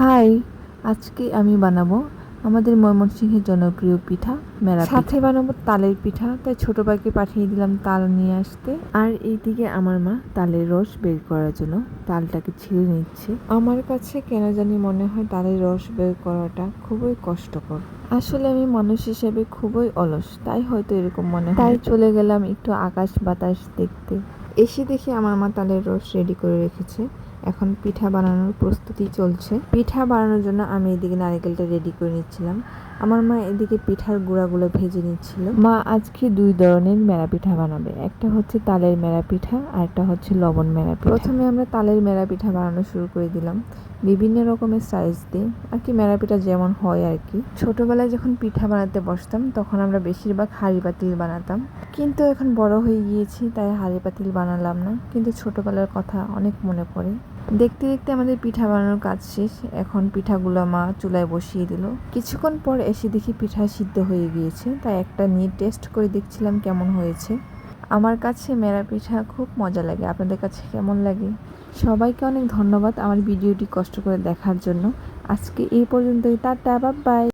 High আজকে আমি বানাবো আমাদের ময়মনসিংহের জনপ্রিয় পিঠা মেরা সাথে বানাবো তালের পিঠা তাই ছোট ভাইকে পাঠিয়ে দিলাম তাল নিয়ে আসতে। আর এইদিকে আমার মা তালের রস বের করার জন্য তালটাকে ছিঁড়ে নিচ্ছে। আমার কাছে কেন জানি মনে হয় তালের রস বের করাটা খুবই কষ্টকর। আসলে আমি মানুষ হিসেবে খুবই অলস তাই হয়তো এরকম মনে হয়। তাই চলে গেলাম একটু আকাশ বাতাস দেখতে। এসে দেখি আমার মা তালের রস রেডি করে রেখেছে। এখন পিঠা বানানোর প্রস্তুতি চলছে। পিঠা বানানোর জন্য আমি এদিকে নারকেলটা রেডি করে নিচ্ছিলাম। আমার মা এদিকে পিঠার গুঁড়াগুলো ভেজে নিচ্ছিল। মা আজকে দুই ধরনের মেরা পিঠা বানাবে। একটা হচ্ছে তালের মেরা পিঠা আর একটা হচ্ছে লবণ মেরা পিঠা প্রথমে আমরা তালের মেরা পিঠা বানানো শুরু করে দিলাম। বিভিন্ন রকমের সাইজ দিয়ে। আর কি মেরা পিঠা যেমন হয় আর কি। ছোটবেলায় যখন পিঠা বানাতে বসতাম, তখন আমরা বেশিরভাগ হাঁড়ি পাতিল বানাতাম। কিন্তু এখন বড় হয়ে গিয়েছি, তাই হাঁড়ি পাতিল বানালাম না। কিন্তু ছোটবেলার কথা অনেক মনে পড়ে। দেখতে দেখতে আমাদের পিঠা বানানোর কাজ শেষ। এখন পিঠাগুলো মা চুলায় বসিয়ে দিল। কিছুক্ষণ পর এসে দেখি পিঠা সিদ্ধ হয়ে গিয়েছে। তাই একটা নিয়ে টেস্ট করে দেখছিলাম কেমন হয়েছে। আমার কাছে মেরা পিঠা খুব মজা লাগে। আপনাদের কাছে কেমন লাগে? সবাইকে অনেক ধন্যবাদ আমার ভিডিওটি কষ্ট করে দেখার জন্য। আজকে এই পর্যন্তই। Tata bye